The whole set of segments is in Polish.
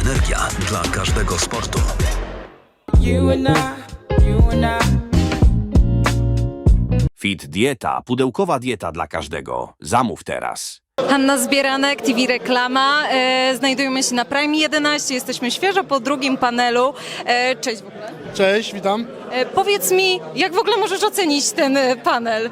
energia dla każdego sportu. Fit Dieta, pudełkowa dieta dla każdego. Zamów teraz. Hanna Zbieranek, TV Reklama. E, znajdujemy się na Prime 11, jesteśmy świeżo po drugim panelu. E, cześć w ogóle. Cześć, witam. E, powiedz mi, jak w ogóle możesz ocenić ten e, panel?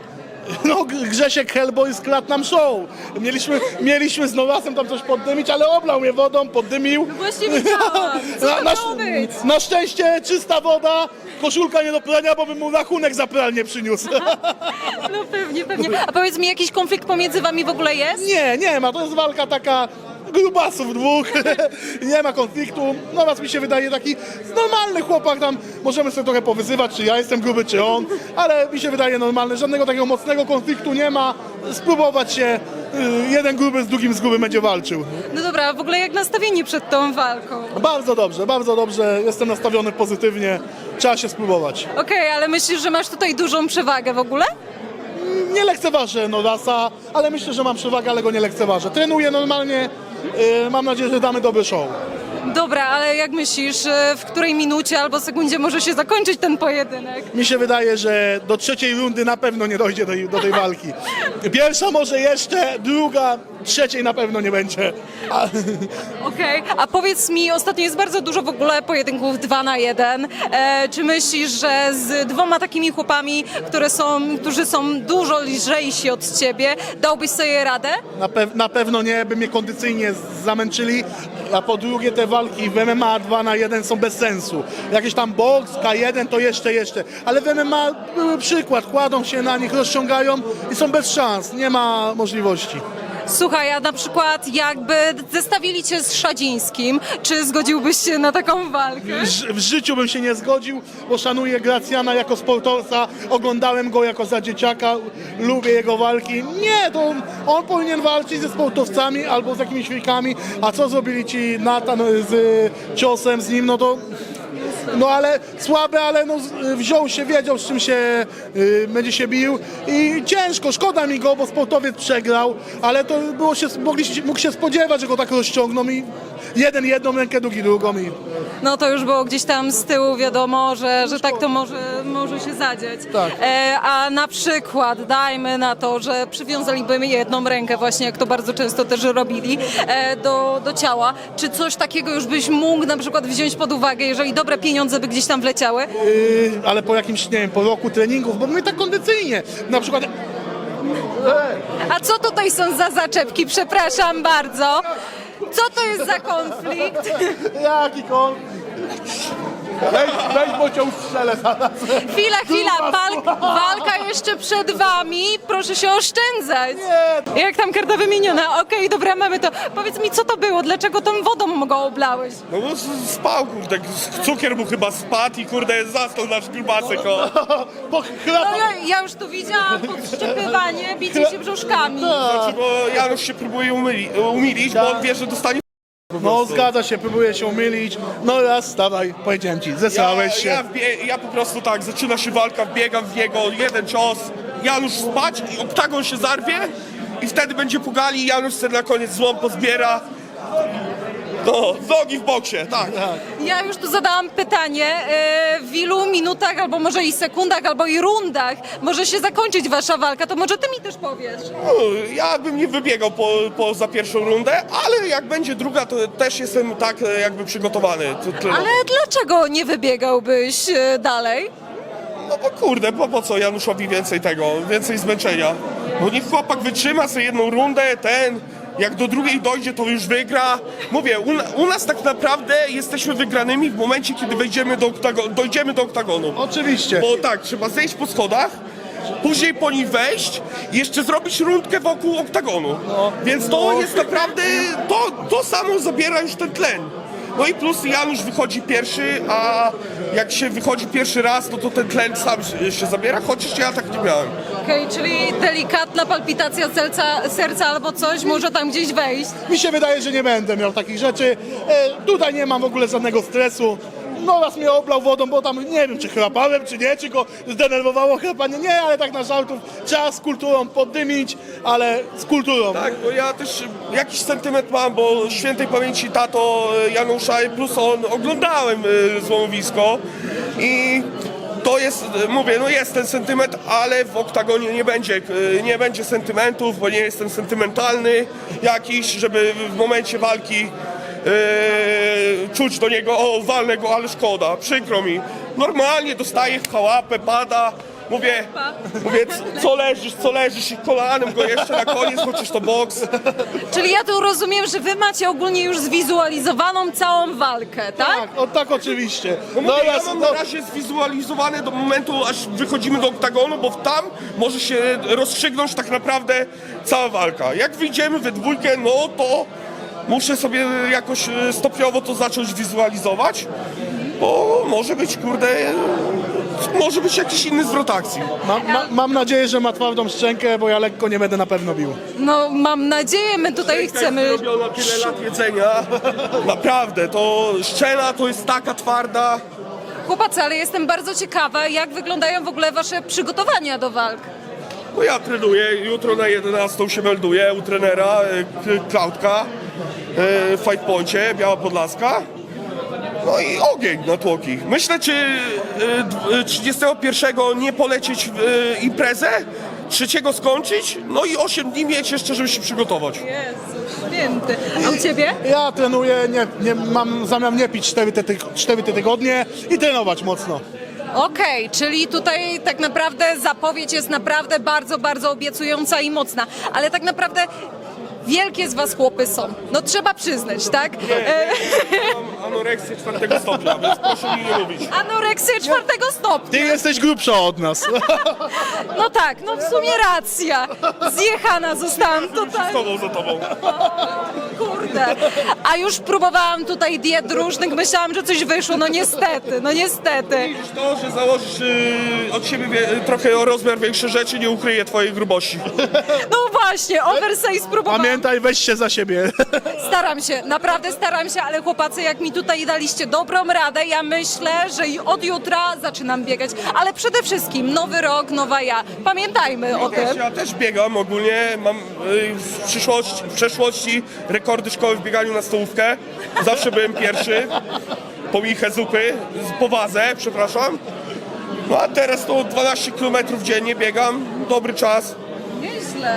No, Grzesiek Hellboy skradł nam show. Mieliśmy, mieliśmy z Nowasem tam coś poddymić, ale oblał mnie wodą, poddymił. Właśnie wiedziałam. Co to na, miało być? na szczęście czysta woda, koszulka nie do prania, bo bym mu rachunek za pralnię przyniósł. No pewnie, pewnie. A powiedz mi, jakiś konflikt pomiędzy wami w ogóle jest? nie, nie ma, to jest walka taka grubasów dwóch, nie ma konfliktu. No raz mi się wydaje taki normalny chłopak tam, możemy sobie trochę powyzywać, czy ja jestem gruby, czy on, ale mi się wydaje normalny, żadnego takiego mocnego konfliktu nie ma, spróbować się, y, jeden gruby z drugim z gruby będzie walczył. No dobra, a w ogóle jak nastawienie przed tą walką? Bardzo dobrze, bardzo dobrze, jestem nastawiony pozytywnie, trzeba się spróbować. Okej, ale myślisz, że masz tutaj dużą przewagę w ogóle? Nie lekceważę Nodasa, ale myślę, że mam przewagę, ale go nie lekceważę. Trenuję normalnie, mam nadzieję, że damy dobry show. Dobra, ale jak myślisz, e, w której minucie albo sekundzie może się zakończyć ten pojedynek? Mi się wydaje, że do trzeciej rundy na pewno nie dojdzie do, do tej walki. Pierwsza może jeszcze, druga, trzeciej na pewno nie będzie. A, Okej, a powiedz mi, ostatnio jest bardzo dużo w ogóle pojedynków 2 na 1. E, czy myślisz, że z dwoma takimi chłopami, które są, którzy są dużo lżejsi od ciebie, dałbyś sobie radę? na, pew, na pewno nie, by mnie kondycyjnie zamęczyli, a po drugie te walki w MMA 2 na 1 są bez sensu. Jakieś tam boks, K1 to jeszcze, jeszcze, ale w MMA były przykład, kładą się na nich, rozciągają i są bez szans, nie ma możliwości. Słuchaj, a na przykład jakby zestawili cię z Szadzińskim, czy zgodziłbyś się na taką walkę? W, życiu bym się nie zgodził, bo szanuję Gracjana jako sportowca, oglądałem go jako za dzieciaka, lubię jego walki. Nie, to on, on powinien walczyć ze sportowcami albo z jakimiś wilkami, a co zrobili ci Natan z y, ciosem z nim, no to... No ale słaby, ale no, z- wziął się, wiedział z czym się y, będzie się bił i ciężko, szkoda mi go, bo sportowiec przegrał, ale to było się, mogli, mógł się spodziewać, że go tak rozciągną i jeden jedną rękę, drugi drugą i No to już było gdzieś tam z tyłu wiadomo, że, że tak to może, może się zadzieć. Tak. E, a na przykład dajmy na to, że przywiązaliby jedną rękę właśnie, jak to bardzo często też robili, e, do, do ciała. Czy coś takiego już byś mógł na przykład wziąć pod uwagę, jeżeli dobre pieniądze by gdzieś tam wleciały? Yy, ale po jakimś, nie wiem, po roku treningów, bo my tak kondycyjnie, na przykład A co tutaj są za zaczepki? Przepraszam bardzo. Co to jest za konflikt? jaki kon... Weź, weź, bo cię ustrzelę zaraz. Chwila, chwila, walk, walka jeszcze przed wami, proszę się oszczędzać. Nie, Jak tam karta wymieniona? Okej, dobra, mamy to. Powiedz mi, co to było? Dlaczego tą wodą go oblałeś? No bo s- spał, kurde, cukier mu chyba spadł i kurde zasnął nasz grubasek, o. No chlapa... ja, ja już tu widziałam podszczepywanie, bicie się brzuszkami. Znaczy, bo Janusz się próbuje umyli, umilić, bo on wie, że dostanie No zgadza się, próbuję się umylić. No raz, stawaj, powiedziałem ci, zesrałeś się. ja, ja, wbie- ja po prostu tak, zaczyna się walka, wbiegam w niego, jeden cios, Janusz spać i oktagon się zarwie i wtedy będzie pugali, Janusz sobie na koniec złom pozbiera. No, nogi w boksie, tak. Ja już tu zadałam pytanie, e, w ilu minutach, albo może i sekundach, albo i rundach może się zakończyć wasza walka, to może ty mi też powiesz. No, ja bym nie wybiegał po, po za pierwszą rundę, ale jak będzie druga, to też jestem tak e, jakby przygotowany. Ale dlaczego nie wybiegałbyś e, dalej? No bo kurde, po, po co Januszowi więcej tego, więcej zmęczenia? Bo niech chłopak wytrzyma sobie jedną rundę, ten, jak do drugiej dojdzie, to już wygra. Mówię, u, u nas tak naprawdę jesteśmy wygranymi w momencie, kiedy wejdziemy do oktago- dojdziemy do oktagonu. Oczywiście. Bo tak, trzeba zejść po schodach, później po nich wejść i jeszcze zrobić rundkę wokół oktagonu. Więc to jest naprawdę, to, to samo zabiera już ten tlen. No i plus Janusz wychodzi pierwszy, a jak się wychodzi pierwszy raz, no to ten tlen sam się- zabiera, chociaż ja tak nie miałem. Okej, czyli delikatna palpitacja serca, serca albo coś może tam gdzieś wejść. Mi się wydaje, że nie będę miał takich rzeczy. E, tutaj nie mam w ogóle żadnego stresu. No raz mnie oblał wodą, bo tam nie wiem, czy chrapałem, czy nie, czy go zdenerwowało chrapanie. Nie, ale tak na żartów trzeba z kulturą poddymić, ale z kulturą. Tak, bo ja też jakiś sentyment mam, bo świętej pamięci tato e, Janusza plus on oglądałem e, złomowisko i to jest, e, mówię, no jest ten sentyment, ale w oktagonie nie będzie, nie będzie sentymentów, bo nie jestem sentymentalny jakiś, żeby w momencie walki e, czuć do niego, o walnę go, ale szkoda, przykro mi. Normalnie dostaje w chałapę, pada, Mówię, mówię, co- co leżysz, co leżysz i kolanem go jeszcze na koniec, chociaż to boks. Czyli ja tu rozumiem, że wy macie ogólnie już zwizualizowaną całą walkę, tak? Tak, o, tak oczywiście. No mówię, ja raz- mam no, na razie zwizualizowane do momentu, aż wychodzimy do oktagonu, bo tam może się rozstrzygnąć tak naprawdę cała walka. Jak wyjdziemy we dwójkę, no to muszę sobie jakoś e, stopniowo to zacząć wizualizować, bo może być, kurde, może być jakiś inny zwrot akcji. mam, ma, mam nadzieję, że ma twardą szczękę, bo ja lekko nie będę na pewno bił. No mam nadzieję, my tutaj chcemy... Zrobiono tyle lat jedzenia, naprawdę, to szczena to jest taka twarda. Chłopacy, ale jestem bardzo ciekawa, jak wyglądają w ogóle wasze przygotowania do walk. No ja trenuję, jutro na 11 się melduję u trenera e, K- Klaudka e, w Fight Poincie, Biała Podlaska. No i ogień na tłoki. Myślę, czy e, d- e, 31 nie polecieć w e, imprezę, trzeciego skończyć, no i 8 dni mieć jeszcze, żeby się przygotować. Jezu, święty. A u ciebie? Ja trenuję, nie, nie, mam zamiar nie pić 4 te, 4 te tygodnie i trenować mocno. Okej, czyli tutaj tak naprawdę zapowiedź jest naprawdę bardzo, bardzo obiecująca i mocna. Ale tak naprawdę wielkie z was chłopy są. No trzeba przyznać, tak? E, Mam anoreksję czwartego stopnia, więc proszę mi nie mówić. anoreksję czwartego Ty stopnia. jesteś grubsza od nas. No tak, no w sumie racja. Zjechana zostałam Z totalnie. tobą, za tobą. Kurde. A już próbowałam tutaj diet różnych, myślałam, że coś wyszło. No niestety, no niestety. Widzisz to, że założysz y, od siebie wie, trochę o rozmiar większe rzeczy, nie ukryje twojej grubości. No właśnie, oversize próbowałam. Pamiętaj, weź się za siebie. Staram się, naprawdę staram się, ale chłopacy, jak mi tutaj daliście dobrą radę, ja myślę, że i od jutra zaczynam biegać. Ale przede wszystkim nowy rok, nowa ja. Pamiętajmy o tym. ja też biegam ogólnie, mam y, w, przyszłości, w przeszłości rekordy szkoły w bieganiu na stołówkę. Zawsze byłem pierwszy. Po michę zupy, z- po wazę, przepraszam. No a teraz to 12 km dziennie biegam, dobry czas.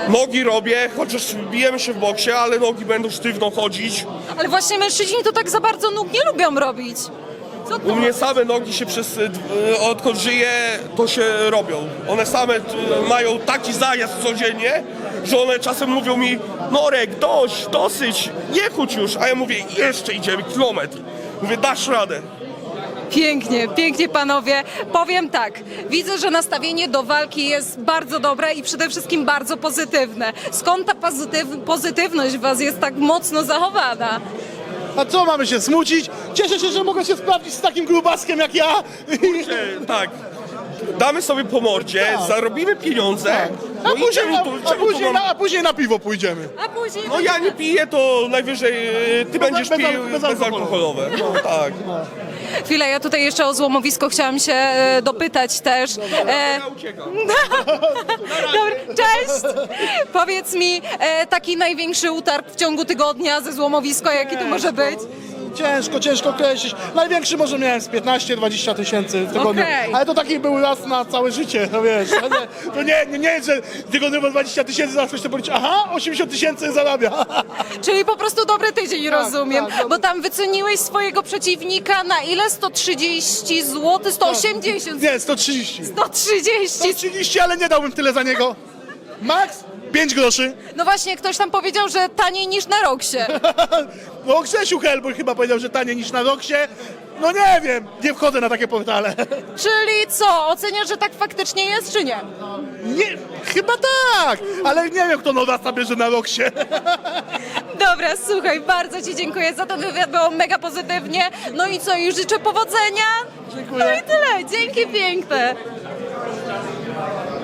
Nogi robię, chociaż bijemy się w boksie, ale nogi będą sztywno chodzić. Ale właśnie mężczyźni to tak za bardzo nóg nie lubią robić. Co to? U mnie same nogi się przez, y, y, odkąd żyję, to się robią. One same mają taki zajazd codziennie, że one czasem mówią mi Norek, dość, dosyć, nie chudź już. A ja mówię, jeszcze idziemy, kilometr. Mówię, dasz radę. Pięknie, pięknie panowie. Powiem tak, widzę, że nastawienie do walki jest bardzo dobre i przede wszystkim bardzo pozytywne. Skąd ta pozytyw pozytywność w was jest tak mocno zachowana? A co mamy się smucić? Cieszę się, że mogę się sprawdzić z takim grubaskiem jak ja. E, tak, damy sobie po mordzie, zarobimy pieniądze. A No i później, czemu a, to, a, czemu to później mam... na, a później na piwo pójdziemy. A później... No ja nie piję, to najwyżej y, ty będziesz bez- pił bez- bezalkoholowe. No tak. Chwilę, ja tutaj jeszcze o złomowisko chciałam się e, dopytać też. E. Dobra, cześć! Powiedz mi, e, taki największy utarg w ciągu tygodnia ze złomowiska, jaki to może być? Ciężko, ciężko określić. Największy może miałem z 15-20 tysięcy w tygodniu. Okej. Ale to taki był raz na całe życie, no wiesz. To nie, to nie, nie, nie jest, że tygodniowo 20 tysięcy, zaraz ktoś to policzy. Aha, 80 tysięcy zarabia. Czyli po prostu dobry tydzień, rozumiem. tak, dobry. Bo tam wyceniłeś swojego przeciwnika na ile? 130 zł? 180 Nie, 130. 130 130, ale nie dałbym tyle za niego. Max? 5 groszy. No właśnie, ktoś tam powiedział, że taniej niż na Roxie. No Grzesiu Helbur chyba powiedział, że taniej niż na Roxie. No nie wiem, nie wchodzę na takie portale. Czyli co? Oceniasz, że tak faktycznie jest, czy nie? Nie, chyba tak, ale nie wiem kto Nowasa bierze na Roxie. Dobra, słuchaj, bardzo Ci dziękuję za ten wywiad, było mega pozytywnie. No i co, i życzę powodzenia. Dziękuję. No i tyle, dzięki piękne.